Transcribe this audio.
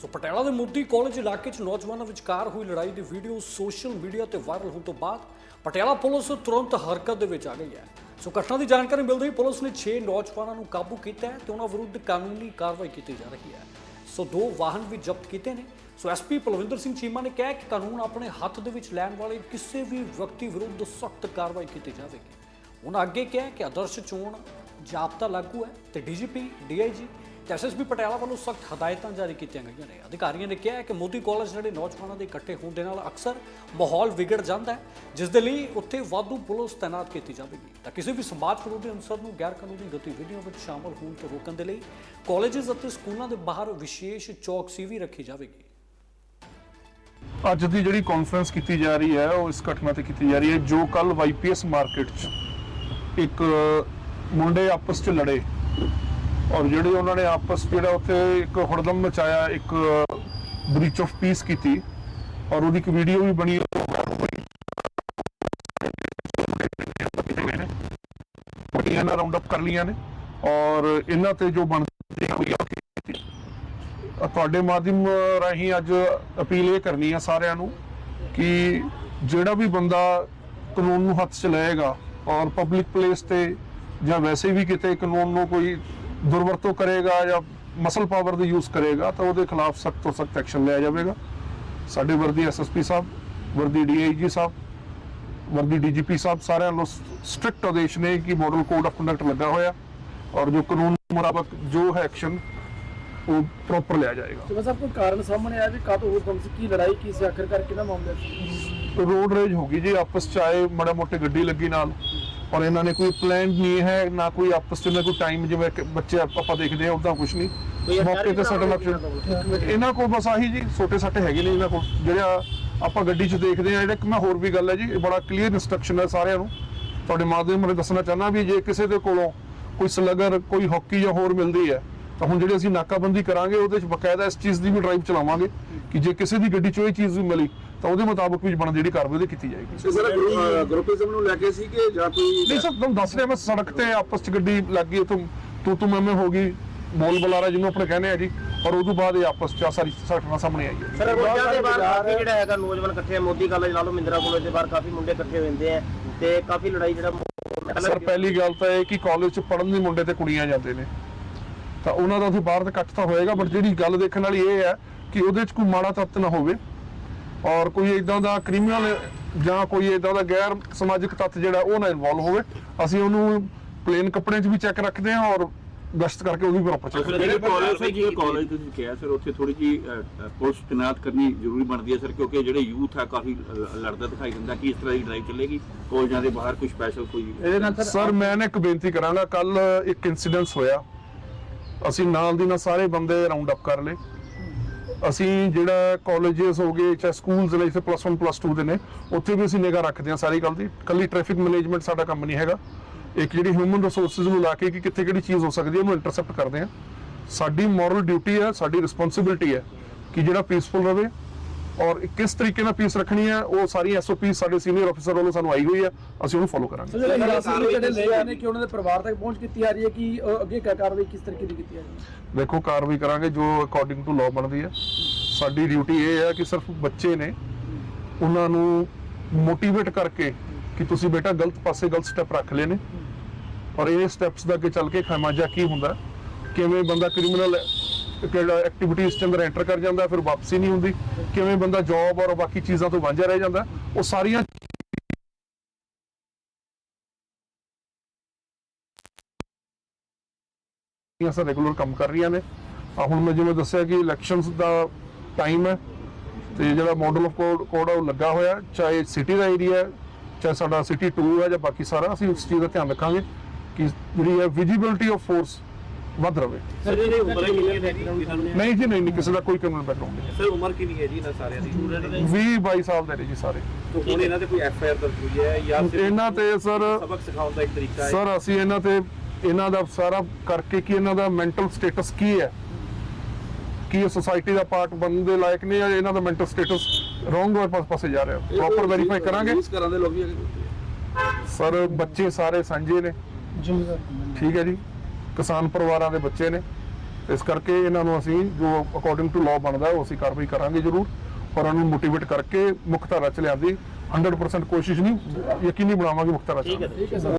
ਸੋ ਪਟਿਆਲਾ ਦੇ ਮੋਦੀ ਕਾਲਜ ਇਲਾਕੇ 'ਚ ਨੌਜਵਾਨਾਂ ਵਿਚਕਾਰ ਹੋਈ ਲੜਾਈ ਦੀ ਵੀਡੀਓ ਸੋਸ਼ਲ ਮੀਡੀਆ ਤੇ ਵਾਇਰਲ ਹੋਣ ਤੋਂ ਬਾਅਦ ਪਟਿਆਲਾ ਪੁਲਿਸ ਤੁਰੰਤ ਹਰਕਤ ਦੇ ਵਿੱਚ ਆ ਗਈ ਹੈ। ਸੋ ਘਟਨਾ ਦੀ ਜਾਣਕਾਰੀ ਮਿਲਦੇ ਹੀ ਪੁਲਿਸ ਨੇ 6 ਨੌਜਵਾਨਾਂ ਨੂੰ ਕਾਬੂ ਕੀਤਾ ਹੈ ਤੇ ਉਹਨਾਂ ਵਿਰੁੱਧ ਕਾਨੂੰਨੀ ਕਾਰਵਾਈ ਕੀਤੀ ਜਾ ਰਹੀ ਹੈ। ਸੋ ਦੋ ਵਾਹਨ ਵੀ ਜ਼ਬਤ ਕੀਤੇ ਨੇ। ਸੋ ਐਸਪੀ ਪਲਵਿੰਦਰ ਸਿੰਘ ਚੀਮਾ ਨੇ ਕਿਹਾ ਕਿ ਕਾਨੂੰਨ ਆਪਣੇ ਹੱਥ ਦੇ ਵਿੱਚ ਲੈਣ ਵਾਲੇ ਕਿਸੇ ਵੀ ਵਿਅਕਤੀ ਵਿਰੁੱਧ ਸਖਤ ਕਾਰਵਾਈ ਕੀਤੀ ਜਾਵੇਗੀ। ਉਹਨਾਂ ਅੱਗੇ ਕਿਹਾ ਕਿ ਆਦਰਸ਼ ਚੋਣ ਜਾਬਤਾ ਲਾਗੂ ਹੈ ਤੇ ਡੀਜੀਪੀ, ਡੀਆਈਜੀ ਤੇ ਐਸਐਸਪੀ ਪਟਿਆਲਾ ਵੱਲੋਂ ਸਖਤ ਹਦਾਇਤਾਂ ਜਾਰੀ ਕੀਤੀਆਂ ਗਈਆਂ ਨੇ। ਅਧਿਕਾਰੀਆਂ ਨੇ ਕਿਹਾ ਹੈ ਕਿ ਮੋਦੀ ਕਾਲਜ ਜਿਹੜੇ ਨੌਜਵਾਨਾਂ ਦੇ ਇਕੱਠੇ ਹੋਣ ਦੇ ਨਾਲ ਅਕਸਰ ਮਾਹੌਲ ਵਿਗੜ ਜਾਂਦਾ ਹੈ, ਜਿਸ ਦੇ ਲਈ ਉੱਥੇ ਵਾਧੂ ਪੁਲਿਸ ਤਾਇਨਾਤ ਕੀਤੀ ਜਾਵੇਗੀ। ਤਾਂ ਕਿਸੇ ਵੀ ਸਮਾਜ ਵਿਰੋਧੀ ਅਨਸਰ ਨੂੰ ਗੈਰ ਕਾਨੂੰਨੀ ਗਤੀਵਿਧੀਆਂ ਵਿੱਚ ਸ਼ਾਮਲ ਹੋਣ ਤੋਂ ਰੋਕਣ ਦੇ ਲਈ ਕਾਲਜਸ ਅਤੇ ਸਕੂਲਾਂ ਦੇ ਬਾਹਰ ਵਿਸ਼ੇਸ਼ ਚੌਕਸੀ ਵੀ ਰੱਖੀ ਜਾਵੇਗੀ। ਅੱਜ ਦੀ ਜਿਹੜੀ ਕਾਨਫਰੰਸ ਕੀਤੀ ਜਾ ਰਹੀ ਹੈ, ਉਹ ਇਸ ਘਟਨਾ ਤੇ ਕੀਤੀ ਜਾ ਰਹੀ ਹੈ, ਜੋ ਕੱਲ ਵਾਈਪੀਐਸ ਮਾਰਕੀਟ 'ਚ ਇੱਕ ਮੁੰਡੇ ਆਪਸ 'ਚ ਲੜੇ। ਔਰ ਜਿਹੜੇ ਉਹਨਾਂ ਨੇ ਆਪਸ ਜਿਹੜਾ ਉੱਥੇ ਇੱਕ ਹੜਦਮ ਮਚਾਇਆ, ਇੱਕ ਬ੍ਰੀਚ ਆਫ ਪੀਸ ਕੀਤੀ ਔਰ ਉਹਦੀ ਇੱਕ ਵੀਡੀਓ ਵੀ ਬਣੀ। ਪਟੀਆਂ ਨਾਲ ਰਾਉਂਡ ਅਪ ਕਰ ਲੀਆਂ ਨੇ ਔਰ ਇਹਨਾਂ ਤੇ ਜੋ ਬਣਦੀ ਹੋਈ ਆ ਤੁਹਾਡੇ ਮਾਧਿਅਮ ਰਾਹੀਂ ਅੱਜ ਅਪੀਲ ਇਹ ਕਰਨੀ ਆ ਸਾਰਿਆਂ ਨੂੰ ਕਿ ਜਿਹੜਾ ਵੀ ਬੰਦਾ ਕਾਨੂੰਨ ਨੂੰ ਹੱਥ 'ਚ ਲਏਗਾ ਔਰ ਪਬਲਿਕ ਪਲੇਸ ਤੇ ਜਾਂ ਵੈਸੇ ਵੀ ਕਿਤੇ ਕਾਨੂੰਨ ਨੂੰ ਕੋਈ ਦੁਰਵਰਤੋਂ ਕਰੇਗਾ ਜਾਂ ਮਸਲ ਪਾਵਰ ਦਾ ਯੂਜ਼ ਕਰੇਗਾ ਤਾਂ ਉਹਦੇ ਖਿਲਾਫ ਸਖਤ ਤੋਂ ਸਖਤ ਐਕਸ਼ਨ ਲਿਆ ਜਾਵੇਗਾ। ਸਾਡੇ ਵਰਦੀ ਐਸਐਸਪੀ ਸਾਹਿਬ ਵਰਦੀ ਡੀਆਈਜੀ ਸਾਹਿਬ ਵਰਦੀ ਡੀਜੀਪੀ ਸਾਹਿਬ ਸਾਰਿਆਂ ਨੂੰ ਸਟ੍ਰਿਕਟ ਆਦੇਸ਼ ਨੇ ਕਿ ਮਾਡਲ ਕੋਡ ਆਫ ਕੰਡਕਟ ਲੱਗਾ ਹੋਇਆ ਔਰ ਜੋ ਕਾਨੂੰਨ ਮੁਤਾਬਕ ਜੋ ਹੈ ਐਕਸ਼ਨ ਉਹ ਪ੍ਰੋਪਰ ਲਿਆ ਜਾਏਗਾ। ਬਸ ਆਪ ਕੋਈ ਕਾਰਨ ਸਾਹਮਣੇ ਆਇਆ ਵੀ ਕਾਹਤੋਂ ਹੋਈ ਸੀ ਕੀ ਲੜਾਈ ਕੀ ਸੀ ਆਖਿਰਕਾਰ ਕਿਹਦਾ ਮਾਮਲਾ ਸੀ? ਰੋਡ ਰੇਜ ਹੋ ਗਈ ਜੀ ਆਪਸ ਚ ਆਏ ਮਾੜਾ ਮੋਟੇ ਗੱਡੀ ਲੱਗੀ ਨਾਲ। ਔਰ ਇਹਨਾਂ ਨੇ ਕੋਈ ਪਲਾਨ ਨਹੀਂ ਹੈ ਨਾ ਕੋਈ ਆਪਸ ਚ ਨਾ ਕੋਈ ਟਾਈਮ ਜਿਵੇਂ ਬੱਚੇ ਆਪਾਂ ਦੇਖਦੇ ਆ ਉਦਾਂ ਕੁਝ ਨਹੀਂ। ਮੌਕੇ ਤੇ ਸਾਡਾ ਲਕਸ਼ ਇਹਨਾਂ ਕੋਲ? ਬਸ ਆਹੀ ਜੀ ਛੋਟੇ ਸੱਟੇ ਹੈਗੇ ਨੇ ਇਹਨਾਂ ਕੋਲ। ਜਿਹੜਾ ਆਪਾਂ ਗੱਡੀ 'ਚ ਦੇਖਦੇ ਆ ਜਿਹੜਾ ਇੱਕ ਮੈਂ ਹੋਰ ਵੀ ਗੱਲ ਹੈ ਜੀ ਇਹ ਬੜਾ ਕਲੀਅਰ ਇਨਸਟਰਕਸ਼ਨ ਹੈ ਸਾਰਿਆਂ ਨੂੰ। ਤੁਹਾਡੇ ਮਾਧਿਅਮ ਰਾਹੀਂ ਦੱਸਣਾ ਚਾਹੁੰਦਾ ਵੀ ਜੇ ਕਿਸੇ ਦੇ ਕੋਲੋਂ ਕੋਈ ਸਲਗਰ ਕੋਈ ਹਾਕੀ ਜਾਂ ਹੋਰ ਮਿਲਦੀ ਹੈ ਤਾਂ ਹੁਣ ਜਿਹੜੇ ਅਸੀਂ ਨਾਕਾਬੰਦੀ ਕਰਾਂਗੇ ਉਹਦੇ 'ਚ ਬਕਾਇਦਾ ਇਸ ਚੀਜ਼ ਦੀ ਵੀ ਡਰਾਈਵ ਚਲਾਵਾਂਗੇ ਕਿ ਜੇ ਕਿਸੇ ਦੀ ਗੱਡੀ 'ਚੋਂ ਇਹ ਚੀਜ਼ ਵੀ ਮਿਲੀ ਤਾਂ ਉਹਦੇ ਮੁਤਾਬਕ ਵੀ ਬਣਦੀ ਜਿਹੜੀ ਕਾਰਵਾਈ ਉਹਦੀ ਕੀਤੀ ਜਾਏਗੀ। ਸਰ ਗਰੁੱਪਿਜ਼ਮ ਨੂੰ ਲੈ ਕੇ ਸੀ ਕਿ ਜਾਂ ਕੋਈ ਨਹੀਂ ਸਰ ਤੁਹਾਨੂੰ ਦੱਸ ਰਿਹਾ ਮੈਂ ਸੜਕ ਤੇ ਆਪਸ 'ਚ ਗੱਡੀ ਲੱਗ ਗਈ ਤੂੰ ਤੂੰ ਤੂੰ ਮੈਂ ਮੈਂ ਹੋ ਗਈ ਬੋਲ ਬੁਲਾਰਾ ਜਿਹਨੂੰ ਆਪਣੇ ਕਹਿੰਦੇ ਆ ਜੀ ਔਰ ਉਦੋਂ ਬਾਅਦ ਇਹ ਆਪਸ 'ਚ ਸਾਰੀ ਘਟਨਾ ਸਾਹਮਣੇ ਆਈ ਹੈ। ਸਰ ਰੋਜ਼ਾਂ ਦੇ ਬਾਹਰ ਕਾਫੀ ਜਿਹੜਾ ਹੈਗਾ ਨੌਜਵਾਨ ਇਕੱਠੇ ਆ ਮੋਦੀ ਕਾਲਜ ਲਾ ਲਓ ਮਿੰਦਰਾ ਕਾਲਜ ਦੇ ਬਾਹਰ ਕਾਫੀ ਮੁੰਡੇ ਇਕੱਠੇ ਹੋ ਜਾਂਦੇ ਆ ਤੇ ਕਾਫੀ ਲੜਾਈ ਜਿਹੜਾ ਸਰ ਪਹਿਲੀ ਗੱਲ ਤਾਂ ਇਹ ਕਿ ਕਾਲਜ 'ਚ ਪੜ੍ਹਨ ਦੇ ਮੁੰਡੇ ਤੇ ਕੁੜੀਆਂ ਜਾਂਦੇ ਨੇ। ਤਾਂ ਉਹਨਾਂ ਦਾ ਉੱਥੇ ਬਾਹਰ ਤਾਂ ਇਕੱਠ ਤਾਂ ਹੋਏਗਾ ਬਟ ਜਿਹੜੀ ਗੱਲ ਦੇਖਣ ਵਾਲੀ ਇਹ ਹੈ ਕਿ ਉਹਦੇ 'ਚ ਕੋਈ ਮਾੜਾ ਤੱਤ ਨਾ ਹੋਵੇ। ਔਰ ਕੋਈ ਇਦਾਂ ਦਾ ਕ੍ਰਿਮੀਨਲ ਜਾਂ ਕੋਈ ਇਦਾਂ ਦਾ ਗੈਰ ਸਮਾਜਿਕ ਤੱਤ ਜਿਹੜਾ ਉਹ ਨਾ ਇਨਵੋਲਵ ਹੋਵੇ ਅਸੀਂ ਉਹਨੂੰ ਪਲੇਨ ਕੱਪੜਿਆਂ 'ਚ ਵੀ ਚੈੱਕ ਰੱਖਦੇ ਹਾਂ ਔਰ ਗਸ਼ਤ ਕਰਕੇ ਉਹਦੀ ਪ੍ਰੋਪਰ ਚੈੱਕ ਜਿਹੜੇ ਕਾਲਜ ਸੀ ਜੀ ਕਾਲਜ ਤੁਸੀਂ ਕਿਹਾ ਸਰ ਉੱਥੇ ਥੋੜੀ ਜੀ ਪੁਲਿਸ ਤੈਨਾਤ ਕਰਨੀ ਜ਼ਰੂਰੀ ਬਣਦੀ ਹੈ ਸਰ ਕਿਉਂਕਿ ਜਿਹੜੇ ਯੂਥ ਆ ਕਾਫੀ ਲੜਦਾ ਦਿਖਾਈ ਦਿੰਦਾ ਕਿ ਇਸ ਤਰ੍ਹਾਂ ਦੀ ਡਰਾਈਵ ਚੱਲੇਗੀ ਕਾਲਜਾਂ ਦੇ ਬਾਹਰ ਕੋਈ ਸਪੈਸ਼ਲ ਕੋਈ ਸਰ ਮੈਂ ਨਾ ਇੱਕ ਬੇਨਤੀ ਕਰਾਂਗਾ ਕੱਲ ਇੱਕ ਇਨਸੀਡੈਂਸ ਹੋਇਆ। ਅਸੀਂ ਨਾਲ ਦੀ ਨਾਲ ਸਾਰੇ ਬੰਦੇ ਰਾਉਂਡ ਅਪ ਕਰ ਲਏ। ਅਸੀਂ ਜਿਹੜਾ ਕਾਲਜਸ ਹੋ ਗਏ, ਚਾਹੇ ਸਕੂਲਸ ਨੇ ਇੱਥੇ ਪਲੱਸ 1 ਪਲੱਸ 2 ਦੇ ਨੇ, ਉੱਥੇ ਵੀ ਅਸੀਂ ਨਿਗਾਹ ਰੱਖਦੇ ਹਾਂ ਸਾਰੀ ਗੱਲ ਦੀ। ਕੱਲੀ ਟ੍ਰੈਫਿਕ ਮੈਨੇਜਮੈਂਟ ਸਾਡਾ ਕੰਮ ਨਹੀਂ ਹੈਗਾ। ਇੱਕ ਜਿਹੜੀ ਹਿਊਮਨ ਰਿਸੋਰਸਸ ਨੂੰ ਲਾ ਕੇ ਕਿ ਕਿੱਥੇ ਕਿਹੜੀ ਚੀਜ਼ ਹੋ ਸਕਦੀ ਹੈ, ਉਹਨੂੰ ਇੰਟਰਸੈਪਟ ਕਰਦੇ ਹਾਂ। ਸਾਡੀ ਮੋਰਲ ਡਿਊਟੀ ਹੈ, ਸਾਡੀ ਰਿਸਪੌਂਸਿਬਿਲਟੀ ਹੈ ਕਿ ਜਿਹੜਾ ਪੀਸਫੁਲ ਰਵੇ ਔਰ ਕਿਸ ਤਰੀਕੇ ਨਾਲ ਪੀਸ ਰੱਖਣੀ ਹੈ ਉਹ ਸਾਰੀ ਐਸਓਪੀ ਸਾਡੇ ਸੀਨੀਅਰ ਅਫਸਰ ਵੱਲੋਂ ਸਾਨੂੰ ਆਈ ਹੋਈ ਹੈ ਅਸੀਂ ਉਹਨੂੰ ਫੋਲੋ ਕਰਾਂਗੇ। ਜਿਹੜੇ ਹਿਰਾਸਤ ਵਿੱਚ ਜਿਹੜੇ ਲੈ ਆਏ ਨੇ ਕਿ ਉਹਨਾਂ ਦੇ ਪਰਿਵਾਰ ਤੱਕ ਪਹੁੰਚ ਕੀਤੀ ਜਾ ਰਹੀ ਹੈ ਕਿ ਅੱਗੇ ਕਾ ਕਾਰਵਾਈ ਕਿਸ ਤਰੀਕੇ ਦੀ ਕੀਤੀ ਜਾ ਰਹੀ ਹੈ? ਦੇਖੋ ਕਾਰਵਾਈ ਕਰਾਂਗੇ ਜੋ ਅਕੋਰਡਿੰਗ ਟੂ ਲਾਅ ਬਣਦੀ ਹੈ। ਸਾਡੀ ਡਿਊਟੀ ਇਹ ਹੈ ਕਿ ਸਿਰਫ ਬੱਚੇ ਨੇ ਉਹਨਾਂ ਨੂੰ ਮੋਟੀਵੇਟ ਕਰਕੇ ਕਿ ਤੁਸੀਂ ਬੇਟਾ ਗਲਤ ਪਾਸੇ ਗਲਤ ਸਟੈਪ ਰੱਖ ਲਏ ਨੇ। ਔਰ ਇਹ ਸਟੈਪਸ ਦਾ ਅੱਗੇ ਚੱਲ ਕੇ ਖਮਾਜਾ ਕੀ ਹੁੰਦਾ? ਕਿਵੇਂ ਬੰਦਾ ਕ੍ਰਿਮੀਨਲ ਕਿਹੜਾ ਐਕਟੀਵਿਟੀਜ਼ ਚ ਅੰਦਰ ਐਂਟਰ ਕਰ ਜਾਂਦਾ, ਫਿਰ ਵਾਪਸੀ ਨਹੀਂ ਹੁੰਦੀ। ਕਿਵੇਂ ਬੰਦਾ ਜੌਬ ਔਰ ਬਾਕੀ ਚੀਜ਼ਾਂ ਤੋਂ ਵਾਂਝਾ ਰਹਿ ਜਾਂਦਾ। ਉਹ ਸਾਰੀਆਂ ਇਹ ਸਰ ਰੈਗੂਲਰ ਕੰਮ ਕਰ ਰਹੀਆਂ ਨੇ। ਆ ਹੁਣ ਮੈਂ ਜਿਵੇਂ ਦੱਸਿਆ ਕਿ ਇਲੈਕਸ਼ਨਸ ਦਾ ਟਾਈਮ ਹੈ, ਤੇ ਜਿਹੜਾ ਮਾਡਲ ਆਫ ਕੋਡ ਕੋਡ ਆ, ਉਹ ਲੱਗਾ ਹੋਇਆ। ਚਾਹੇ ਸਿਟੀ ਦਾ ਏਰੀਆ ਚਾਹੇ ਸਾਡਾ ਸਿਟੀ 2 ਹੈ ਜਾਂ ਬਾਕੀ ਸਾਰਾ, ਅਸੀਂ ਉਸ ਚੀਜ਼ ਦਾ ਧਿਆਨ ਰੱਖਾਂਗੇ ਕਿ ਜਿਹੜੀ ਹੈ ਵਿਜੀਬਿਲਟੀ ਆਫ ਫੋਰਸ ਵੱਧ ਰਵੇ। ਸਰ ਜਿਹੜੀ ਉਮਰ ਕਿੰਨੀ ਹੈ ਜੀ? ਨਹੀਂ ਜੀ ਨਹੀਂ ਨਹੀਂ, ਕਿਸੇ ਦਾ ਕੋਈ ਕ੍ਰਿਮੀਨਲ ਬੈਕਗ੍ਰਾਉਂਡ ਸਰ ਉਮਰ ਕਿੰਨੀ ਹੈ ਜੀ ਇਹਨਾਂ ਸਾਰਿਆਂ ਦੀ? 20 22 ਸਾਲ ਦੇ ਨੇ ਜੀ ਸਾਰੇ। ਹੁਣ ਇਹਨਾਂ ਤੇ ਕੋਈ ਐਫ ਆਈ ਆਰ ਦਰਜ ਹੋਈ ਹੈ ਜਾਂ ਇਹਨਾਂ ਤੇ ਸਰ ਸਬਕ ਸਿਖਾਉਣ ਦਾ ਇੱਕ ਤਰੀਕਾ ਹੈ? ਸਰ ਅਸੀਂ ਇਹਨਾਂ ਤੇ ਇਹਨਾਂ ਦਾ ਸਾਰਾ ਕਰਕੇ ਕਿ ਇਹਨਾਂ ਦਾ ਮੈਂਟਲ ਸਟੇਟਸ ਕੀ ਹੈ? ਕੀ ਇਹ ਸੋਸਾਇਟੀ ਦਾ ਪਾਰਟ ਬਣਨ ਦੇ ਲਾਇਕ ਨੇ ਜਾਂ ਇਹਨਾਂ ਦਾ ਮੈਂਟਲ ਸਟੇਟਸ ਰੋਂਗ ਪਾਸ ਪਾਸੇ ਜਾ ਰਿਹਾ? ਪ੍ਰੋਪਰ ਵੈਰੀਫਾਈ ਕਰਾਂਗੇ? ਇਸ ਕਰਾਂ ਦੇ ਲੋਕ ਵੀ ਹੈਗੇ। ਸਰ ਬੱਚੇ ਸਾਰੇ ਸਾਂਝੇ ਨੇ। ਠੀਕ ਹੈ ਜੀ। ਕਿਸਾਨ ਪਰਿਵਾਰਾਂ ਦੇ ਬੱਚੇ ਨੇ। ਇਸ ਕਰਕੇ ਇਹਨਾਂ ਨੂੰ ਅਸੀਂ ਜੋ ਅਕੋਰਡਿੰਗ ਟੂ ਲਾਅ ਬਣਦਾ ਉਹ ਅਸੀਂ ਕਾਰਵਾਈ ਕਰਾਂਗੇ ਜ਼ਰੂਰ। ਔਰ ਉਹਨਾਂ ਨੂੰ ਮੋਟੀਵੇਟ ਕਰਕੇ ਮੁੱਖ ਧਾਰਾ ਚ ਲਿਆਂਦੀ। 100% ਕੋਸ਼ਿਸ਼ ਨਹੀਂ, ਯਕੀਨੀ ਬਣਾਵਾਂਗੇ ਮੁੱਖ ਧਾਰਾ ਚ। ਠੀਕ ਹੈ।